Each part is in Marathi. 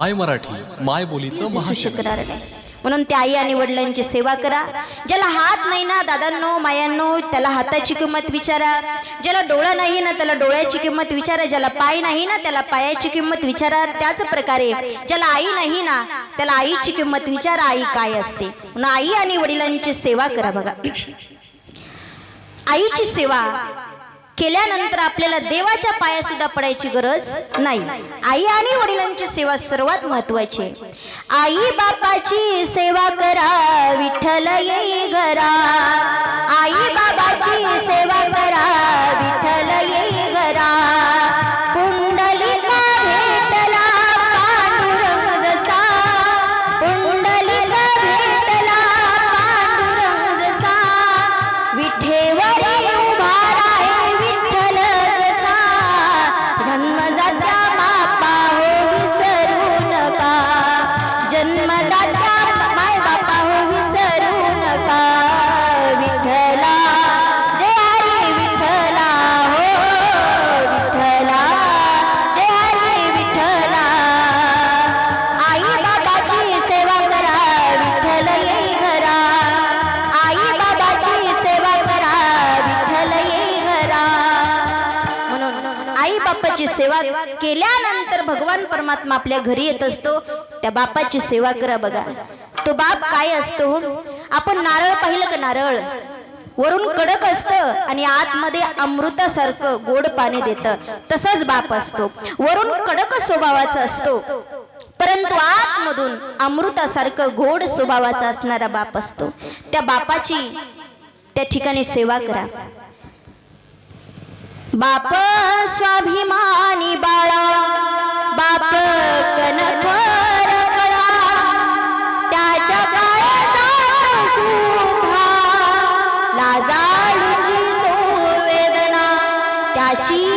माय मराठी माय बोलीचं दिसू महाचॅनल शकणार नाही म्हणून त्या आई आणि वडिलांची सेवा करा. ज्याला हात नाही ना दादांनो मायांनो त्याला हाताची किंमत विचारा. ज्याला डोळा नाही ना त्याला डोळ्याची किंमत विचारा. ज्याला पाय नाही ना त्याला पायाची किंमत विचारा. त्याच प्रकारे ज्याला आई नाही ना त्याला आईची किंमत विचारा. आई काय असते? म्हणून आई आणि वडिलांची सेवा करा बघा. आईची सेवा केल्यानंतर आपल्याला देवाच्या पाया सुद्धा पडायची गरज नाही आई आणि वडिलांची सेवा सर्वात महत्वाची आहे. आई बापाची सेवा करा विठ्ठल येई घरा आई बाबाची सेवा करा विठ्ठल येई बापाची सेवा केल्यानंतर भगवान परमात्मा आपल्या घरी येत असतो त्या बापाची सेवा करा बघा. तो बाप काय असतो? आपण नारळ पाहिलं का नारळ? वरून कडक असतं आणि आतमध्ये अमृतासारखं गोड पाणी देतं. तसाच बाप असतो. वरून कडक स्वभावाचा असतो. परंतु आतमधून अमृतासारखं गोड स्वभावाचा असणारा बाप असतो. त्या बापाची त्या ठिकाणी सेवा करा. बाप स्वाभिमानी बाळा बाप कनकर कळा त्याच्या काळजात सुधा लाजाळूची संवेदना त्याची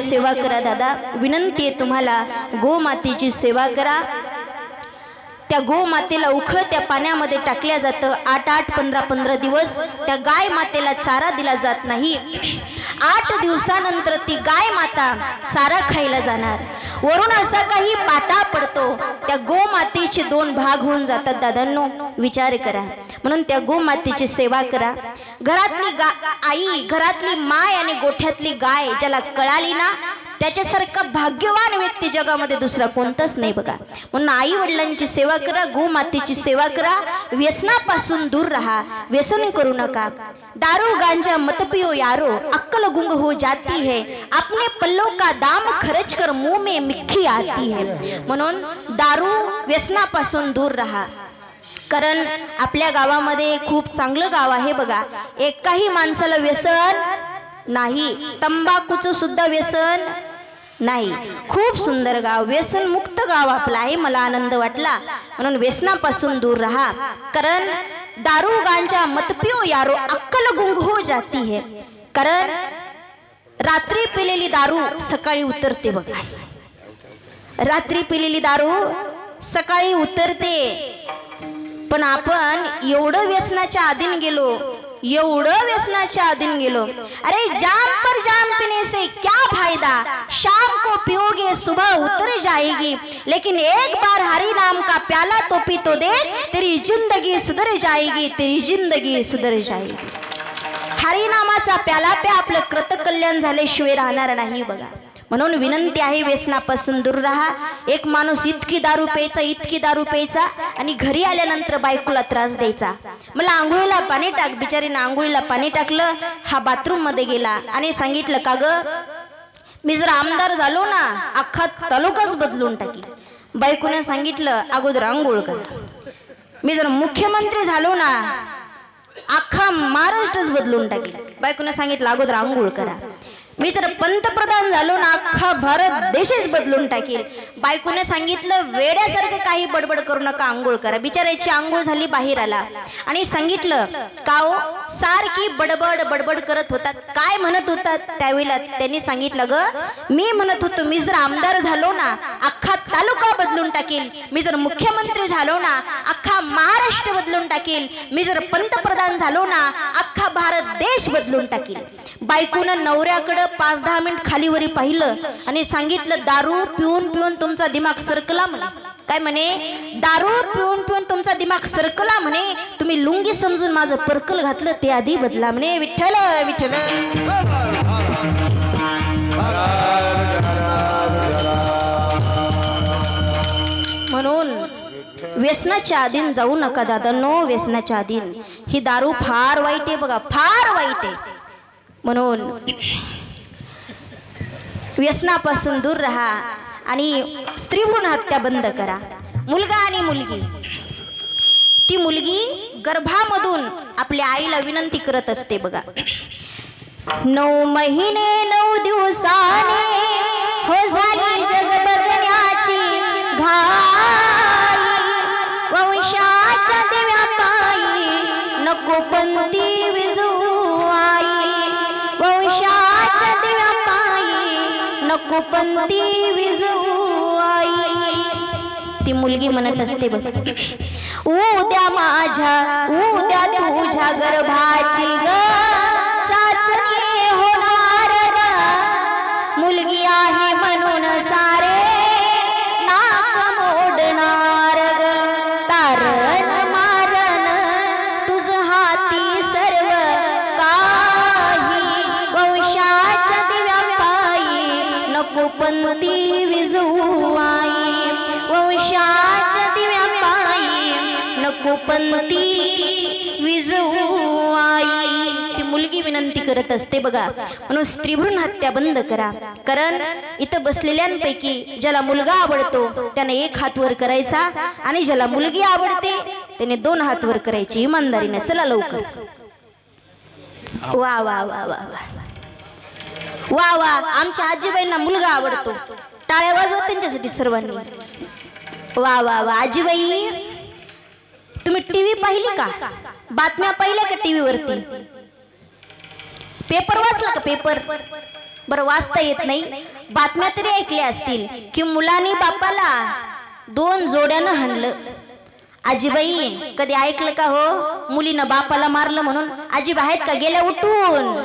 सेवा करा दादा. विनंती आहे तुम्हाला गोमातेची सेवा करा. त्या गोमातेला उखळत्या पाण्यामध्ये टाकल्या जातं. आठ आठ पंधरा पंधरा दिवस त्या गाय मातेला चारा दिला जात नाही. आठ दिवसानंतर ती गाय माता चारा खायला जाणार. वरून असा काही पाटा पडतो. त्या गोमातेचे दोन भाग होऊन जातात दादांनो. विचार करा. म्हणून त्या गोमातेची सेवा करा. घरातली गा आई घरातली माय आणि गोठ्यातली गाय ज्याला कळाली ना त्याच्यासारखा भाग्यवान व्यक्ती जगामध्ये दुसरा कोणताच नाही बघा. म्हणून आई वडिलांची सेवा करा गोमातेची सेवा करा व्यसनापासून दूर राहा व्यसन करू नका. दारू गांजा मतपियो यारो अक्कल गुंग हो जाती है. अपने पल्लों का दाम खर्च कर मुंह में मिठी आती है. म्हणून दारू व्यसनापासून दूर राहा. कारण आपल्या गावामध्ये खूप चांगलं गाव आहे बघा. एकाही माणसाला व्यसन नाही. तंबाखूचं सुद्धा व्यसन नाही. खूप सुंदर गाव. व्यसनमुक्त गाव आपला आहे. मला आनंद वाटला. म्हणून व्यसनापासून दूर राहा. कारण दारू गांजा मत यारो अक्कल गुंग हो जाती है. कारण रात्री पिलेली दारू सकाळी उतरते बघा. रात्री पिलेली दारू सकाळी उतरते. पण आपण एवढं व्यसनाच्या आधीन गेलो एवढं व्यसनाच्या अधीन गेलो. अरे जाम पर जाम पीने से क्या फायदा? शाम को पियोगे सुबह उतर जाएगी. लेकिन एक बार हरी नाम का प्याला तो पी तो दे तेरी जिंदगी सुधर जाएगी तेरी जिंदगी सुधर जाएगी. हरिनामाचा प्याला प्या आपलं कृतकल्याण झाल्याशिवाय राहणार नाही बघा. म्हणून विनंती आहे व्यसनापासून दूर राहा. एक माणूस इतकी दारू प्यायचा इतकी दारू प्यायचा आणि घरी आल्यानंतर बायकोला त्रास द्यायचा. मला आंघोळीला पाणी टाक बिचारीनं आंघोळीला पाणी टाकलं हा बाथरूममध्ये गेला आणि सांगितलं का ग? मी जर आमदार झालो ना अख्खा तालुकाच बदलून टाकील बायकोने सांगितलं अगोदर आंघोळ कर. मी जर मुख्यमंत्री झालो ना अख्खा महाराष्ट्रच बदलून टाकेल बायकोने सांगितलं अगोदर आंघोळ करा. मी जर पंतप्रधान झालो ना अख्खा भारत देशच बदलून टाकेल. बायकोने सांगितलं वेड्यासारखं काही बडबड करू नका आंघोळ करा. बिचारायची आंघोळ झाली बाहेर आला. आणि सांगितलं का हो सारखी बडबड बडबड करत होतात काय म्हणत होतात त्यावेळेला त्यांनी सांगितलं ग मी म्हणत होतो मी जर आमदार झालो ना अख्खा तालुका बदलून टाकेल. मी जर मुख्यमंत्री झालो ना अख्खा महाराष्ट्र बदलून टाकेल. मी जर पंतप्रधान झालो ना अख्खा भारत देश बदलून टाकेल. बायकोनं नवऱ्याकडं पाच दहा मिनिट खालीवरी पाहिलं आणि सांगितलं दारू पिऊन पिऊन तुमचा दिमाग सरकला म्हणे काय म्हणे? दारू पिऊन पिऊन तुमचा दिमाग सरकला म्हणे. तुम्ही लुंगी समजून माझं पर्कल घातलं ते आधी बदला म्हणे. विठ्ठल विठ्ठल. म्हणून व्यसनाच्या आधीन जाऊ नका दादा नो व्यसनाच्या आधीन. ही दारू फार वाईट आहे बघा फार वाईट आहे. म्हणून व्यसनापासून दूर राहा. आणि स्त्री भ्रूण हत्या बंद करा. मुलगा आणि मुलगी. ती मुलगी गर्भामधून आपल्या आईला विनंती करत असते बघा. नऊ महिने नऊ दिवसाने हो झाली जग बघण्याची घाई. वंशाच्या दिव्या पायी नको पंथी विजू आई. नको विजवू आई. ती मुलगी म्हणत असते बघ. उद्या माझ्या उद्या तुझ्या गर्भाची ग. कोपंती विजवू आई. ती मुलगी विनंती करत असते बघा. म्हणून स्त्रीभ्रूण हत्या बंद करा. कारण इथं बसलेल्यांपैकी ज्याला मुलगा आवडतो त्याने एक हात वर करायचा आणि ज्याला मुलगी आवडते त्याने दोन हात वर करायची इमानदारीने. चला लवकर. वा वा वा वा वा. वा वा. आमच्या आजीबाईंना मुलगा आवडतो. टाळ्या वाजवा त्यांच्यासाठी सर्वांनी. वा वा वा. आजीबाई तुम्ही टीव्ही पाहिली का? बातम्या पाहिल्या का टीव्ही वरती पेपर वाचला का पेपर? बरं वाचता येत नाही. बातम्या तरी ऐकल्या असतील की मुलांनी बापाला दोन जोड्यानं हाणलं. आजीबाई कधी ऐकलं का हो? मुलीनं बापाला मारलं म्हणून. आजीबा आहेत का? गेल्या उठून.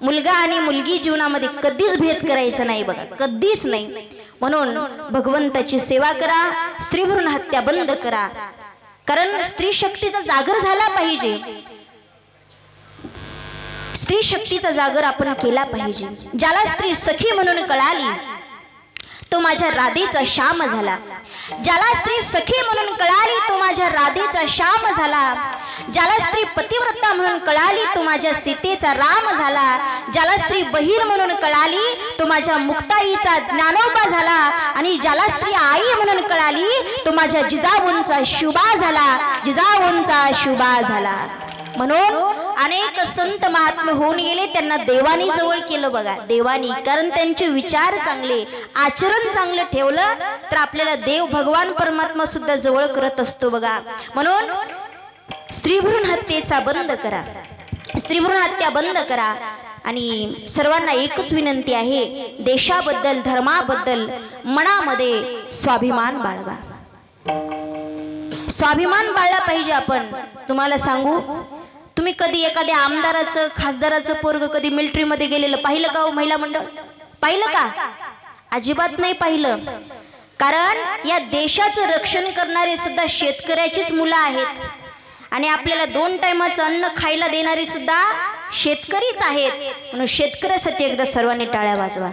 मुलगा आणि मुलगी जीवनामध्ये कधीच भेद करायचं नाही बघा. कधीच नाही. म्हणून भगवंताची सेवा करा स्त्री हत्या बंद करा. कारण स्त्री शक्तीचा जागर झाला पाहिजे. स्त्री शक्तीचा जागर आपण केला पाहिजे. ज्याला स्त्री सखी म्हणून कळाली तो माझ्या राधेचा श्याम झाला. ज्याला स्त्री सखी म्हणून कळाली तो माझ्या राधेचा श्याम झाला. ज्याला स्त्री पतिव्रता म्हणून कळाली तो माझ्या सीतेचा राम झाला. ज्याला स्त्री बहीण म्हणून कळाली तो माझ्या मुक्ताईचा ज्ञानोबा झाला. आणि ज्याला स्त्री आई म्हणून कळाली तो माझ्या जिजाऊंचा शुभा झाला. जिजाऊंचा शुभा झाला. म्हणून अनेक संत महात्मा होऊन गेले त्यांना देवानी जवळ केलं बघा देवानी. कारण त्यांचे विचार चांगले आचरण चांगलं ठेवलं तर आपल्याला देव भगवान परमात्मा सुद्धा जवळ करत असतो बघा. म्हणून स्त्रीभ्रूण हत्येचा बंद करा. स्त्रीभ्रूण हत्या बंद करा. आणि सर्वांना एकच विनंती आहे देशाबद्दल धर्माबद्दल मनामध्ये स्वाभिमान बाळगा. स्वाभिमान बाळला पाहिजे आपण. तुम्हाला सांगू तुम्ही कधी एखाद्या आमदाराचं खासदाराचं पोरग कधी मिलिटरीमध्ये गेलेलं पाहिलं का हो महिला मंडळ? पाहिलं का? अजिबात नाही पाहिलं. कारण या देशाचं रक्षण करणारे सुद्धा शेतकऱ्याचीच मुलं आहेत. आणि आपल्याला दोन टायमाचं अन्न खायला देणारे सुद्धा शेतकरीच आहेत. म्हणून शेतकऱ्यासाठी एकदा सर्वांनी टाळ्या वाजवा.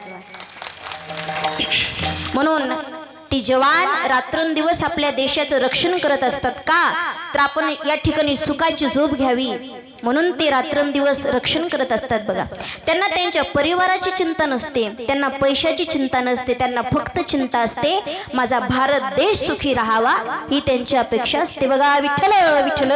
म्हणून ती जवान रात्रंदिवस आपल्या देशाचं रक्षण करत असतात का? तर आपण या ठिकाणी सुखाची झोप घ्यावी म्हणून ते रात्रंदिवस रक्षण करत असतात बघा त्यांना त्यांच्या परिवाराची चिंता नसते त्यांना पैशाची चिंता नसते त्यांना फक्त चिंता असते माझा भारत देश सुखी राहावा ही त्यांची अपेक्षा असते बघा विठ्ठल विठ्ठल